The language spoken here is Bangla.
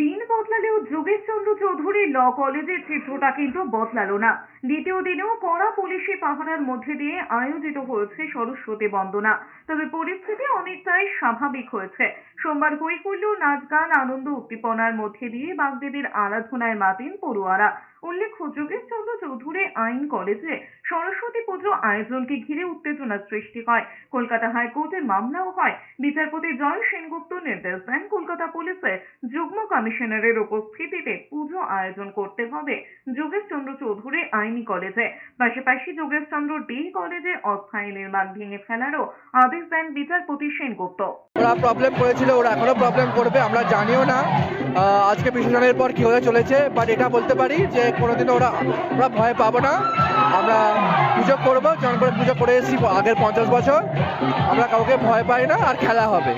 দিন বদলালেও যোগেশচন্দ্র চৌধুরী ল কলেজের চিত্রটা কিন্তু বদলালো না। দ্বিতীয় দিনেও কড়া পুলিশি পাহারার মধ্যে দিয়ে আয়োজিত হয়েছে সরস্বতী বন্দনা। তবে পরিস্থিতি অনেকটাই স্বাভাবিক হয়েছে। সোমবার কৈকুল্য নাচ গান আনন্দ উদ্দীপনার মধ্যে দিয়ে বাগদেবীর আরাধনায় মাতেন পড়ুয়ারা। উল্লেখ্য, যোগেশচন্দ্র চৌধুরী আইন কলেজে সরস্বতী পুজো আয়োজনকে ঘিরে উত্তেজনার সৃষ্টি হয়। কলকাতা হাইকোর্টের মামলাও হয়। বিচারপতি জয় সেনগুপ্ত নির্দেশ দেন কলকাতা পুলিশের যুগ্ম কমিশনারের উপস্থিতিতে পুজো আয়োজন করতে হবে। যোগেশচন্দ্র চৌধুরী আইনি কলেজে। পাশাপাশি যোগেশচন্দ্র ডি কলেজে অস্থায়ী নির্মাণ ভেঙে ফেলারও আদেশ দেন বিচারপতি সেনগুপ্ত। ওরা প্রবলেম করেছিল, ওরা এখনও প্রবলেম করবে, আমরা জানিও না। আজকে বিসর্জনের পর কি হতে চলেছে বাট এটা বলতে পারি যে কোনোদিনও ওরা ওরা ভয় পাবো না। আমরা পুজো করব যেমন পুজো করে এসেছি আগের পঞ্চাশ বছর। আমরা কাউকে ভয় পাই না, আর খেলা হবে।